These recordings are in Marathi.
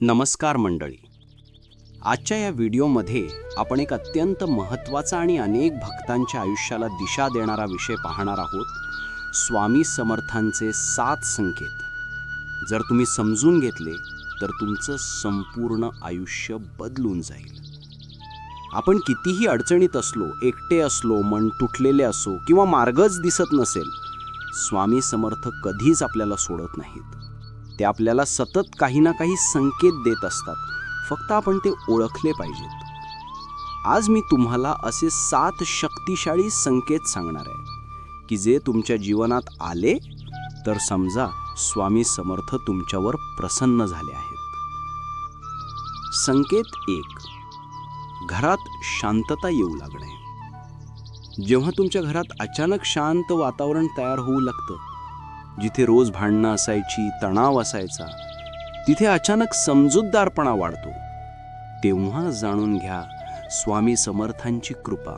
नमस्कार मंडळी. आजच्या या व्हिडिओमध्ये आपण एक अत्यंत महत्त्वाचा आणि अनेक भक्तांच्या आयुष्याला दिशा देणारा विषय पाहणार आहोत. स्वामी समर्थांचे सात संकेत. जर तुम्ही समजून घेतले तर तुमचं संपूर्ण आयुष्य बदलून जाईल. आपण कितीही अडचणीत असलो एकटे असलो मन तुटलेले असो किंवा मार्गच दिसत नसेल स्वामी समर्थ कधीच आपल्याला सोडत नाहीत. ते आपल्याला सतत काही ना काही संकेत देत असतात. फक्त आपण ते ओळखले पाहिजेत. आज मी तुम्हाला असे सात शक्तिशाळी संकेत सांगणार आहे. की जे तुमच्या जीवनात आले तर समजा स्वामी समर्थ तुमच्यावर प्रसन्न झाले आहेत. संकेत एक. घरात शांतता येऊ लागणे. जेव्हा तुमच्या घरात अचानक शांत वातावरण तयार होऊ लागतं जिथे रोज भांडणं असायची तणाव असायचा तिथे अचानक समजूतदारपणा वाढतो. तेव्हा जाणून घ्या स्वामी समर्थांची कृपा.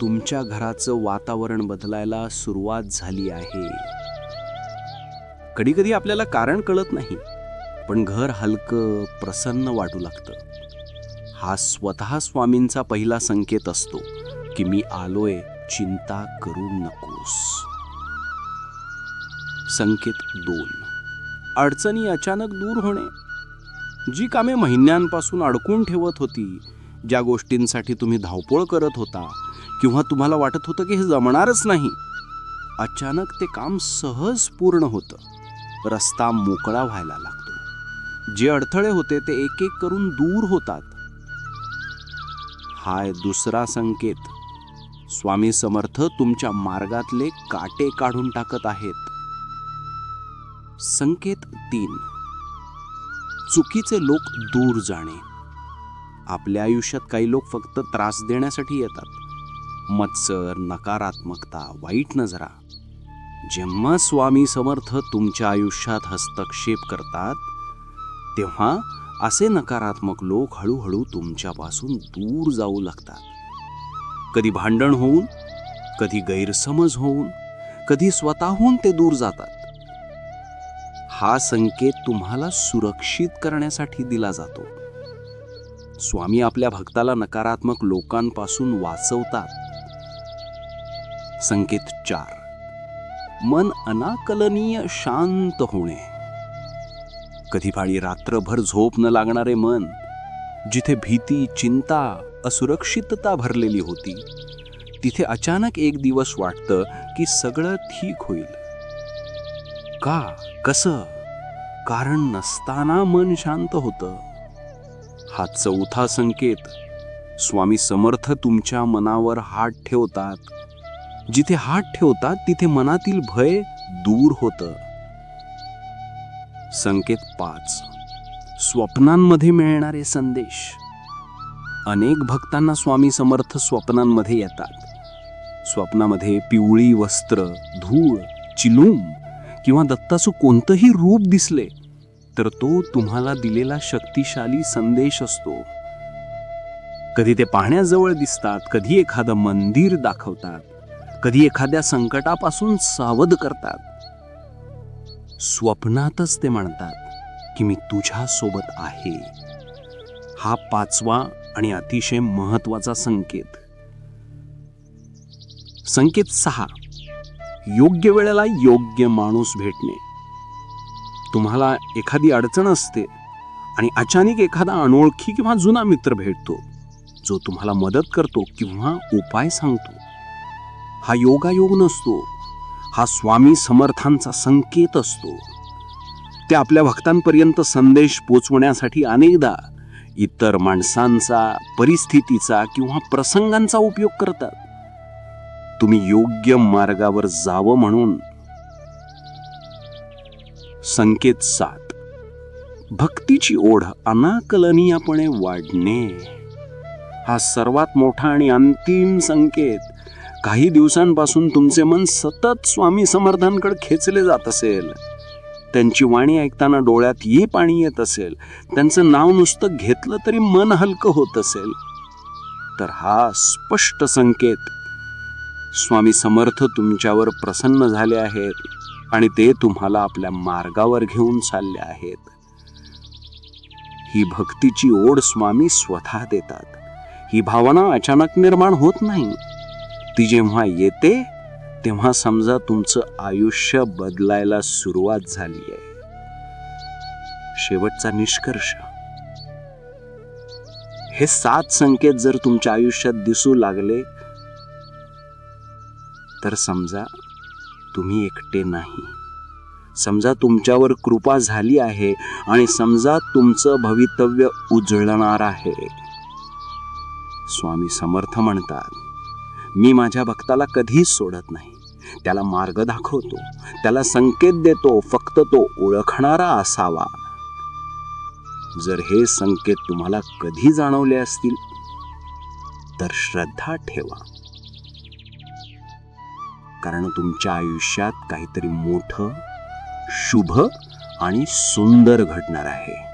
तुमच्या घराचं वातावरण बदलायला सुरुवात झाली आहे. कधीकधी आपल्याला कारण कळत नाही पण घर हलकं प्रसन्न वाटू लागतं. हा स्वतः स्वामींचा पहिला संकेत असतो की मी आलोय चिंता करू नकोस. संकेत दोन. अडचणी अचानक दूर होणे. जी कामे महिन्यांपासून अडकून ठेवत होती ज्या गोष्टींसाठी तुम्ही धावपळ करत होता किंवा तुम्हाला वाटत होतं की हे जमणारच नाही अचानक ते काम सहज पूर्ण होतं. रस्ता मोकळा व्हायला लागतो. जे अडथळे होते ते एक एक करून दूर होतात. हाय दुसरा संकेत. स्वामी समर्थ तुमच्या मार्गातले काटे काढून टाकत आहेत. संकेत तीन. चुकीचे लोक दूर जाणे. आपल्या आयुष्यात काही लोक फक्त त्रास देण्यासाठी येतात. मत्सर नकारात्मकता वाईट नजरा. जेव्हा स्वामी समर्थ तुमच्या आयुष्यात हस्तक्षेप करतात तेव्हा असे नकारात्मक लोक हळूहळू तुमच्यापासून दूर जाऊ लागतात. कधी भांडण होऊन कधी गैरसमज होऊन कधी स्वतःहून ते दूर जातात. हा संकेत तुम्हाला सुरक्षित करण्यासाठी दिला जातो. स्वामी आपल्या भक्ताला नकारात्मक लोकांपासून वाचवतात. संकेत चार. मन अनाकलनीय शांत होणे. कधीपाळी रात्रभर झोप न लागणारे मन जिथे भीती चिंता असुरक्षितता भरलेली होती तिथे अचानक एक दिवस वाटतं की सगळं ठीक होईल. का? कसं? कारण नसताना मन शांत होतं. हा चौथा संकेत. स्वामी समर्थ तुमच्या मनावर हात ठेवतात. जिथे हात ठेवतात तिथे मनातील भय दूर होतं. संकेत पाच. स्वप्नांमध्ये मिळणारे संदेश. अनेक भक्तांना स्वामी समर्थ स्वप्नांमध्ये येतात. स्वप्नामध्ये पिवळी वस्त्र धूळ चिलूम किंवा दत्ताचं कोणतंही रूप दिसले तर तो तुम्हाला दिलेला शक्तिशाली संदेश असतो. कधी ते पाहण्याजवळ दिसतात कधी एखादं मंदिर दाखवतात कधी एखाद्या संकटापासून सावध करतात. स्वप्नातच ते म्हणतात की मी तुझ्या सोबत आहे. हा पाचवा आणि अतिशय महत्त्वाचा संकेत. संकेत सहा. योग्य वेळेला योग्य माणूस भेटणे. तुम्हाला एखादी अडचण असते आणि अचानक एखादा अनोळखी किंवा जुना मित्र भेटतो जो तुम्हाला मदत करतो किंवा उपाय सांगतो. हा योगायोग नसतो. हा स्वामी समर्थांचा संकेत असतो. ते आपल्या भक्तांपर्यंत संदेश पोचवण्यासाठी अनेकदा इतर माणसांचा परिस्थितीचा किंवा प्रसंगांचा उपयोग करतात. तुम्ही योग्य मार्गावर जावं म्हणून. संकेत सात. भक्तीची ओढ अनाकलनीयपणे वाढणे. हा सर्वात मोठा आणि अंतिम संकेत. काही दिवसांपासून तुमचे मन सतत स्वामी समर्थांकडे खेचले जात असेल. त्यांची वाणी ऐकताना डोळ्यात ये पाणी येत असेल. त्यांचं नाव नुसतं घेतलं तरी मन हलकं होत असेल. तर हा स्पष्ट संकेत. स्वामी समर्थ तुमच्यावर प्रसन्न झाले आहेत आणि ते तुम्हाला आपल्या मार्गावर घेऊन चालले आहेत. ही भक्तीची ओढ स्वामी स्वतः देतात. ही भावना अचानक निर्माण होत नाही. ती जेव्हा येते तेव्हा समजा तुमचं आयुष्य बदलायला सुरुवात झाली आहे. शेवटचा निष्कर्ष. हे सात संकेत जर तुमच्या आयुष्यात दिसू लागले तर समजा तुम्ही एकटे नाही. समजा तुमच्यावर कृपा झाली आहे आणि समजा तुमचं भवितव्य उजळणार आहे. स्वामी समर्थ म्हणतात मी माझ्या भक्ताला कधीच सोडत नाही. त्याला मार्ग दाखवतो. त्याला संकेत देतो. फक्त तो ओळखणारा असावा. जर हे संकेत तुम्हाला कधी जाणवले असतील तर श्रद्धा ठेवा. कारण तुमच्या आयुष्यात काहीतरी मोठं शुभ आणि सुंदर घडणार आहे.